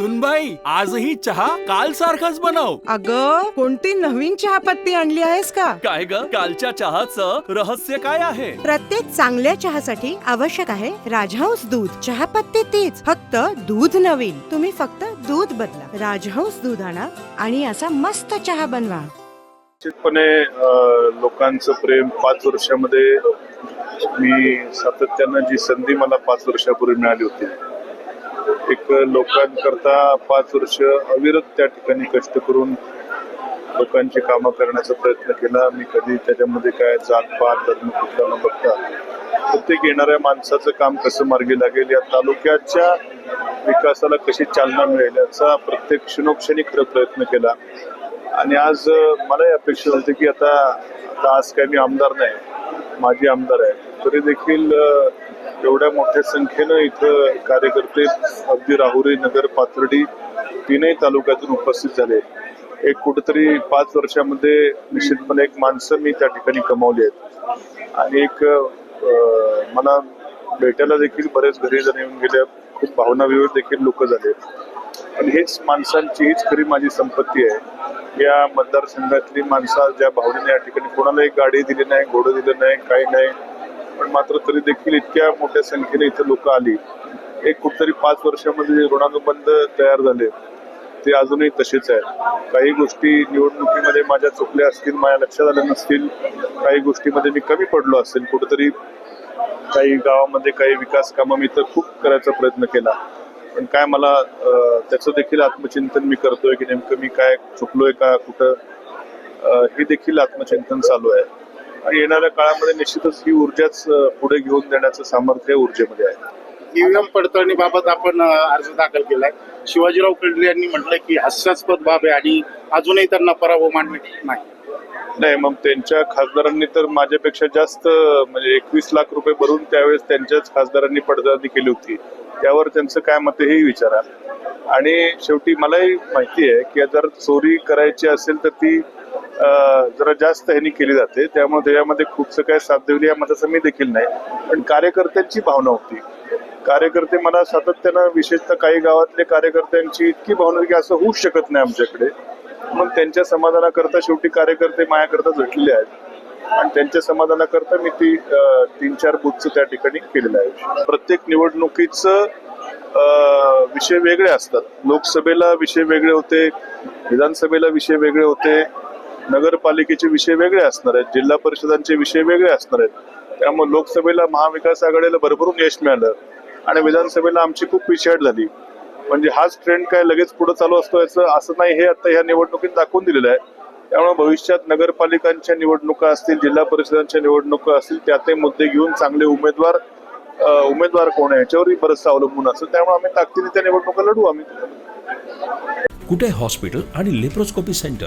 सुनबाई आजही चहा काल सारखाच बनव. अग कोणती नवीन चहापत्ती आणली आहेस का? काय ग? कालच्या चहाचं रहस्य काय आहे? प्रत्येक चांगल्या चहासाठी आवश्यक आहे राजहंस दूध. चहापत्ती तीच फक्त दूध नवीन. तुम्ही फक्त दूध बदला. राजहंस दूध आणा आणि असा मस्त चहा बनवा. निश्चितपणे लोकांचं प्रेम पाच वर्षामध्ये मी सातत्यानं जी संधी मला पाच वर्षापूर्वी मिळाली होती एक लोकांकरता पाच वर्ष अविरत त्या ठिकाणी कष्ट करून लोकांची कामं करण्याचा प्रयत्न केला. मी कधी त्याच्यामध्ये काय जात पात धर्म कुठला न बघता प्रत्येक येणाऱ्या माणसाचं काम कसं मार्गी लागेल या तालुक्याच्या विकासाला कशी चालना मिळेल याचा प्रत्येक क्षणोक्षणी खरं प्रयत्न केला. आणि आज मलाही अपेक्षा होती की आता आता आज काय मी आमदार नाही माझी आमदार आहे. तरी देखील एवढ्या मोठ्या संख्येनं इथं कार्यकर्ते अगदी राहुरी नगर पाथर्डी तीनही तालुक्यातून उपस्थित झाले. एक कुठेतरी पाच वर्षामध्ये निश्चितपणे एक माणसं मी त्या ठिकाणी कमावली आहेत. आणि एक मला भेटायला देखील बरेच घरी जण येऊन गेल्या खूप भावनाविवर देखील लोक झाले. आणि हेच माणसांची हीच खरी माझी संपत्ती आहे. या मतदारसंघातली माणसं ज्या भावनेने या ठिकाणी कोणालाही गाडी दिली नाही घोडं दिलं नाही काही नाही पण मात्र तरी देखील इतक्या मोठ्या संख्येने इथं लोक आली. एक कुठतरी पाच वर्षामध्ये जे ऋणानुबंध तयार झाले ते अजूनही तसेच आहेत. काही गोष्टी निवडणुकीमध्ये माझ्या चुकल्या असतील माझ्या लक्षात आल्या नसतील. काही गोष्टीमध्ये मी कमी पडलो असेल. कुठेतरी काही गावामध्ये काही विकास कामं मी तर खूप करायचा प्रयत्न केला. पण काय मला त्याचं देखील आत्मचिंतन मी करतोय की नेमकं मी काय चुकलोय का कुठं हे देखील आत्मचिंतन चालू आहे. आणि येणाऱ्या काळामध्ये निश्चितच ही ऊर्जाच पुढे घेऊन देण्याचं सामर्थ्य ऊर्जेमध्ये आहे. ईव्हीएम पडताळणीबाबत आपण अर्ज दाखल केलाय. शिवाजीराव कर्डिले यांनी म्हटलं की हास्यास्पद बाब आहे आणि अजूनही त्यांना पराभव मान्य नाही. नाही मग त्यांच्या खासदारांनी तर माझ्यापेक्षा जास्त म्हणजे एकवीस लाख रुपये भरून त्यावेळेस त्यांच्याच खासदारांनी पडताळणी केली होती. त्यावर त्यांचं काय मत आहे हेही विचारा. आणि शेवटी मलाही माहिती आहे की जर चोरी करायची असेल तर ती जरा जास्त ह्यानी केली जाते. त्यामुळे त्याच्यामध्ये खूपसं काय साध्यवली या मताचं मी देखील नाही. पण कार्यकर्त्यांची भावना होती. कार्यकर्ते मला सातत्यानं विशेषतः काही गावातले कार्यकर्त्यांची इतकी भावना होती की असं होऊच शकत नाही आमच्याकडे. मग त्यांच्या समाधानाकरता शेवटी कार्यकर्ते माझ्याकरता झटलेले आहेत. आणि त्यांच्या समाधानाकरता मी ती तीन चार बुथचं त्या ठिकाणी केलेलं आहे प्रत्येक निवडणुकीचं विषय वेगळे असतात. लोकसभेला विषय वेगळे होते विधानसभेला विषय वेगळे होते. नगरपालिकेचे विषय वेगळे असणार आहेत जिल्हा परिषदांचे विषय वेगळे असणार आहेत. त्यामुळे लोकसभेला महाविकास आघाडीला भरभरून यश मिळालं आणि विधानसभेला आमची खूप पिछाड झाली. म्हणजे हाच ट्रेंड काय लगेच पुढे चालू असतो याचं असं नाही हे आता ह्या निवडणुकीत दाखवून दिलेलं आहे. त्यामुळे भविष्यात नगरपालिकांच्या निवडणुका असतील जिल्हा परिषदांच्या निवडणुका असतील त्यातही मुद्दे घेऊन चांगले उमेदवार उमेदवार कोण आहे याच्यावरही बरंचसं अवलंबून असेल त्यामुळे आम्ही ताकदीने त्या निवडणुका लढू आम्ही. कुठे हॉस्पिटल आणि लेप्रोस्कोपी सेंटर?